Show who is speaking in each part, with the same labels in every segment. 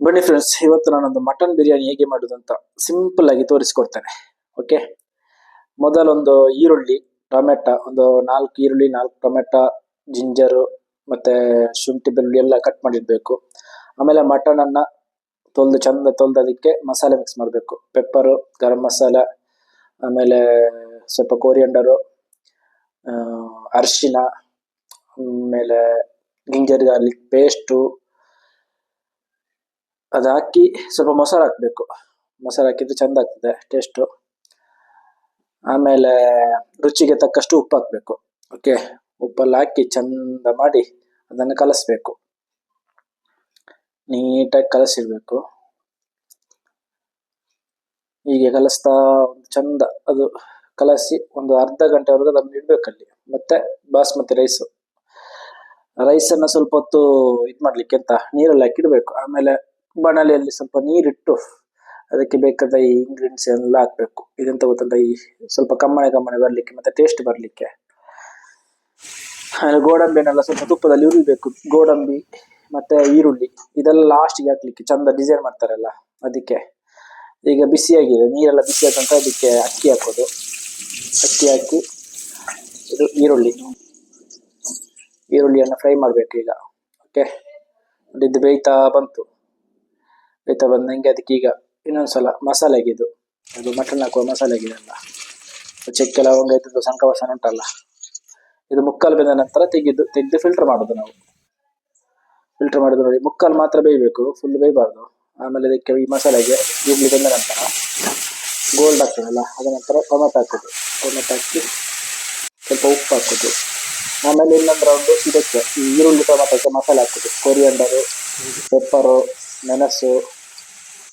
Speaker 1: ಬನ್ನಿ ಫ್ರೆಂಡ್ಸ್ ಇವತ್ತು ನಾನೊಂದು ಮಟನ್ ಬಿರಿಯಾನಿ ಹೇಗೆ ಮಾಡೋದು ಅಂತ ಸಿಂಪಲ್ ಆಗಿ ತೋರಿಸ್ಕೊಡ್ತೇನೆ ಓಕೆ ಮೊದಲೊಂದು ಈರುಳ್ಳಿ, ಟೊಮೆಟೊ, ಒಂದು ನಾಲ್ಕು ಈರುಳ್ಳಿ, ನಾಲ್ಕು ಟೊಮೆಟೊ ಜಿಂಜರು ಮತ್ತೆ ಶುಂಠಿ ಬೆಳ್ಳುಳ್ಳಿ ಎಲ್ಲ ಕಟ್ ಮಾಡಿಡಬೇಕು. ಆಮೇಲೆ ಮಟನ್ ಅನ್ನ ತೊಳೆದು ಚಂದ ತೊಳೆದು ಅದಕ್ಕೆ ಮಸಾಲೆ ಮಿಕ್ಸ್ ಮಾಡಬೇಕು. ಪೆಪ್ಪರು ಗರಂ ಮಸಾಲ, ಆಮೇಲೆ ಸ್ವಲ್ಪ ಕೋರಿಯಂಡರು ಅರಿಶಿನ, ಆಮೇಲೆ ಗಿಂಜರ್ ಗಾರ್ಲಿಕ್ ಪೇಸ್ಟು ಅದು ಹಾಕಿ ಸ್ವಲ್ಪ ಮೊಸರು ಹಾಕಬೇಕು. ಮೊಸರು ಹಾಕಿದ್ರೆ ಚೆಂದ ಆಗ್ತದೆ ಟೇಸ್ಟು ಆಮೇಲೆ ರುಚಿಗೆ ತಕ್ಕಷ್ಟು ಉಪ್ಪು ಹಾಕಬೇಕು. ಓಕೆ ಉಪ್ಪಲ್ಲಿ ಹಾಕಿ ಚಂದ ಮಾಡಿ ಅದನ್ನು ಕಲಸಬೇಕು. ನೀಟಾಗಿ ಕಲಸಿರಬೇಕು. ಹೀಗೆ ಕಲಿಸ್ತಾ ಒಂದು ಚಂದ ಅದು ಕಲಸಿ ಒಂದು ಅರ್ಧ ಗಂಟೆವರೆಗೂ ಅದನ್ನು ಇಡ್ಬೇಕಲ್ಲಿ ಮತ್ತೆ ಬಾಸ್ಮತಿ ರೈಸು ರೈಸನ್ನು ಸ್ವಲ್ಪ ಹೊತ್ತು ಇದು ಮಾಡಲಿಕ್ಕೆ ಅಂತ ನೀರಲ್ಲಿ ಹಾಕಿಡಬೇಕು ಆಮೇಲೆ ಬಾಣಲೆಯಲ್ಲಿ ಸ್ವಲ್ಪ ನೀರಿಟ್ಟು ಅದಕ್ಕೆ ಬೇಕಾದ ಈ ಇಂಗ್ರೀಡಿಯೆಂಟ್ಸ್ ಎಲ್ಲ ಹಾಕ್ಬೇಕು. ಇದೆಂತ ಗೊತ್ತಂತ ಈ ಸ್ವಲ್ಪ ಕಮ್ಮನೆ ಕಮ್ಮನೆ ಬರಲಿಕ್ಕೆ ಮತ್ತೆ ಟೇಸ್ಟ್ ಬರಲಿಕ್ಕೆ. ಆಮೇಲೆ ಗೋಡಂಬಿನೆಲ್ಲ ಸ್ವಲ್ಪ ತುಪ್ಪದಲ್ಲಿ ಉರಿಬೇಕು. ಗೋಡಂಬಿ ಮತ್ತೆ ಈರುಳ್ಳಿ, ಇದೆಲ್ಲ ಲಾಸ್ಟಿಗೆ ಹಾಕ್ಲಿಕ್ಕೆ ಚಂದ ಡಿಸೈನ್ ಮಾಡ್ತಾರಲ್ಲ, ಅದಕ್ಕೆ. ಈಗ ಬಿಸಿಯಾಗಿದೆ, ನೀರೆಲ್ಲ ಬಿಸಿ ಆದಂತ ಅದಕ್ಕೆ ಅಕ್ಕಿ ಹಾಕೋದು. ಅಕ್ಕಿ ಹಾಕಿ ಇದು ಈರುಳ್ಳಿ. ಈರುಳ್ಳಿಯನ್ನು ಫ್ರೈ ಮಾಡಬೇಕು ಈಗ. ಓಕೆ ಇದು ಬೇಯ್ತಾ ಬಂತು. ಬೇಯ್ತಾ ಬಂದಂಗೆ ಅದಕ್ಕೆ ಈಗ ಇನ್ನೊಂದ್ಸಲ ಮಸಾಲೆಗೆ ಇದು ಅದು ಮಟನ್ ಹಾಕುವ ಮಸಾಲೆಗೆ ಅಲ್ಲ. ಚಕ್ಕೆ ಲವಂಗ ಇದ್ದದ್ದು ಸಂಕವಾಸನ ಉಂಟಲ್ಲ. ಇದು ಮುಕ್ಕಾಲು ಬೆಂದ ನಂತರ ತೆಗೆದು ತೆಗೆದು ಫಿಲ್ಟರ್ ಮಾಡೋದು ನಾವು. ಫಿಲ್ಟರ್ ಮಾಡೋದು ನೋಡಿ, ಮುಕ್ಕಾಲು ಮಾತ್ರ ಬೇಯಬೇಕು ಫುಲ್ ಬೇಯಬಾರ್ದು. ಆಮೇಲೆ ಇದಕ್ಕೆ ಈ ಮಸಾಲೆಗೆ ಈರುಳ್ಳಿ ಬೆಂದ ನಂತರ ಗೋಲ್ಡ್ ಹಾಕ್ತದಲ್ಲ ಅದ ನಂತರ ಟೊಮೆಟೊ ಹಾಕೋದು. ಟೊಮೆಟೊ ಹಾಕಿ ಸ್ವಲ್ಪ ಉಪ್ಪು ಹಾಕೋದು. ಆಮೇಲೆ ಇನ್ನೊಂದು ರೌಂಡು ಇದಕ್ಕೆ ಈ ಈರುಳ್ಳಿ ಟೊಮೆಟೊಕ್ಕೆ ಮಸಾಲೆ ಹಾಕೋದು. ಕೊರಿಯಂಡರು ಪೆಪ್ಪರು ಮೆಣಸು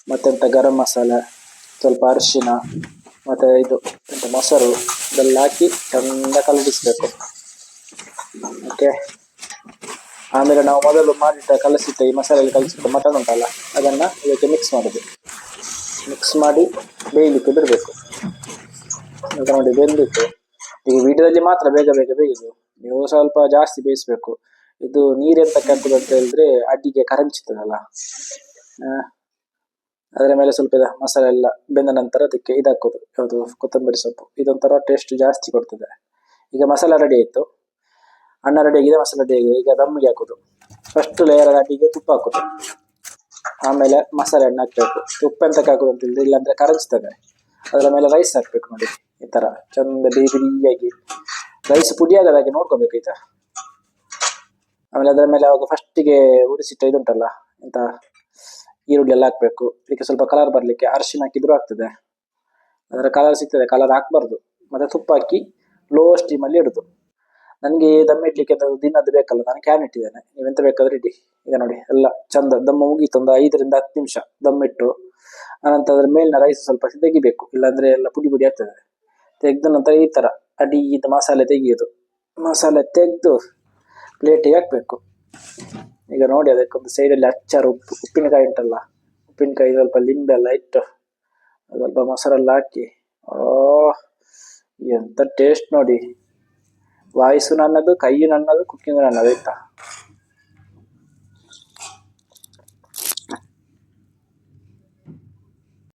Speaker 1: ಮತ್ತೆಂತ ಗರಂ ಮಸಾಲೆ, ಸ್ವಲ್ಪ ಅರಿಶಿನ, ಮತ್ತೆ ಇದು ಎಂತ ಮೊಸರು, ಇದೆಲ್ಲ ಹಾಕಿ ಚಂದ ಕಲಗಿಸ್ಬೇಕು. ಓಕೆ ಆಮೇಲೆ ನಾವು ಮೊದಲು ಮಾಡಿಟ್ಟ ಕಲಸಿಟ್ಟ ಈ ಮಸಾಲೆಯಲ್ಲಿ ಕಲಸಿಟ್ಟ ಮಟನ್ ಉಂಟಲ್ಲ, ಅದನ್ನ ಇದಕ್ಕೆ ಮಿಕ್ಸ್ ಮಾಡೋದು. ಮಿಕ್ಸ್ ಮಾಡಿ ಬೇಯಲಿಕ್ಕೆ ಬಿಡಬೇಕು. ನೋಡಿ ಬೆಂದಿತ್ತು. ಈಗ ವಿಡಿಯೋದಲ್ಲಿ ಮಾತ್ರ ಬೇಗ ಬೇಗ ಬೇಯಿದು. ನೀವು ಸ್ವಲ್ಪ ಜಾಸ್ತಿ ಬೇಯಿಸ್ಬೇಕು. ಇದು ನೀರೆಂತ ಕೆಂಪು ಅಂತ ಹೇಳಿದ್ರೆ ಅಡಿಗೆ ಕರಂಚುತ್ತದಲ್ಲ ಅದರ ಮೇಲೆ ಸ್ವಲ್ಪ ಇದು ಮಸಾಲೆ ಎಲ್ಲ ಬೆಂದ ನಂತರ ಅದಕ್ಕೆ ಇದು ಹಾಕೋದು ಯಾವುದು ಕೊತ್ತಂಬರಿ ಸೊಪ್ಪು. ಇದೊಂಥರ ಟೇಸ್ಟ್ ಜಾಸ್ತಿ ಕೊಡ್ತದೆ. ಈಗ ಮಸಾಲೆ ರೆಡಿ ಆಯಿತು. ಅನ್ನ ರೆಡಿ ಆಗಿದೆ, ಮಸಾಲೆ ರೆಡಿ ಆಗಿದೆ. ಈಗ ದಮ್ಮಿಗೆ ಹಾಕೋದು. ಫಸ್ಟ್ ಲೇಯರ್ ಅಡಿಗೆ ತುಪ್ಪ ಹಾಕೋದು. ಆಮೇಲೆ ಮಸಾಲೆ ಹಣ್ಣು ಹಾಕಬೇಕು. ತುಪ್ಪ ಎಂತಕ್ಕೆ ಹಾಕೋದು ಅಂತ ಹೇಳಿದ್ರೆ ಇಲ್ಲಾಂದ್ರೆ ಕರಗಿಸ್ತದೆ. ಅದರ ಮೇಲೆ ರೈಸ್ ಹಾಕಬೇಕು ನೋಡಿ. ಈ ತರ ಚಂದ ಬಿರಿ ಬಿರಿಯಾಗಿ. ರೈಸ್ ಪುಡಿ ಆಗದಾಗೆ ನೋಡ್ಕೋಬೇಕು ಈ ತರ. ಆಮೇಲೆ ಅದರ ಮೇಲೆ ಅವಾಗ ಫಸ್ಟಿಗೆ ಉರಿಸಿಟ್ಟ ಇದುಂಟಲ್ಲ ಎಂತ? ಈರುಳ್ಳಿ ಎಲ್ಲ ಹಾಕ್ಬೇಕು. ಇದಕ್ಕೆ ಸ್ವಲ್ಪ ಕಲರ್ ಬರಲಿಕ್ಕೆ ಅರಿಶಿನ ಹಾಕಿದ್ರು ಆಗ್ತದೆ. ಅದರ ಕಲರ್ ಸಿಗ್ತದೆ. ಕಲರ್ ಹಾಕ್ಬಾರ್ದು. ಮತ್ತೆ ತುಪ್ಪ ಹಾಕಿ ಲೋ ಸ್ಟೀಮಲ್ಲಿ ಇಡುದು. ನನಗೆ ದಮ್ ಇಡ್ಲಿಕ್ಕೆ ಅಂತ ದಿನದ್ದು ಬೇಕಲ್ಲ, ನಾನು ಕ್ಯಾನ್ ಇಟ್ಟಿದ್ದೇನೆ. ನೀವೆಂತ ಬೇಕಾದ್ರೆ ಇಡಿ. ಈಗ ನೋಡಿ, ಎಲ್ಲ ಚಂದ ದಮ್ಮ ಮುಗೀತು. ಒಂದು ಐದರಿಂದ ಹತ್ತು ನಿಮಿಷ ದಮ್ ಇಟ್ಟು ಅನಂತರ ಅದ್ರ ಮೇಲಿನ ರೈಸ್ ಸ್ವಲ್ಪ ತೆಗಿಬೇಕು. ಇಲ್ಲಾಂದ್ರೆ ಎಲ್ಲ ಪುಡಿ ಪುಡಿ ಆಗ್ತದೆ. ತೆಗೆದ ನಂತರ ಈ ತರ ಇದು ಮಸಾಲೆ ತೆಗೆಯೋದು. ಮಸಾಲೆ ತೆಗೆದು ಪ್ಲೇಟಿಗೆ ಹಾಕ್ಬೇಕು. ಈಗ ನೋಡಿ ಅದಕ್ಕೊಂದು ಸೈಡಲ್ಲಿ ಅಚ್ಚಾರು ಉಪ್ಪು, ಉಪ್ಪಿನಕಾಯಿ ಉಂಟಲ್ಲ, ಉಪ್ಪಿನಕಾಯಿ ಸ್ವಲ್ಪ ಲಿಂಬೆ ಎಲ್ಲ ಇಟ್ಟು ಸ್ವಲ್ಪ ಮೊಸರೆಲ್ಲ ಹಾಕಿ. ಓ ಎಂಥ ಟೇಸ್ಟ್ ನೋಡಿ. ವಾಯ್ಸು ನನ್ನದು ಕೈಯು ನನ್ನದು ಕುಕ್ಕಿಂಗ್ ನನ್ನದು, ಆಯ್ತಾ?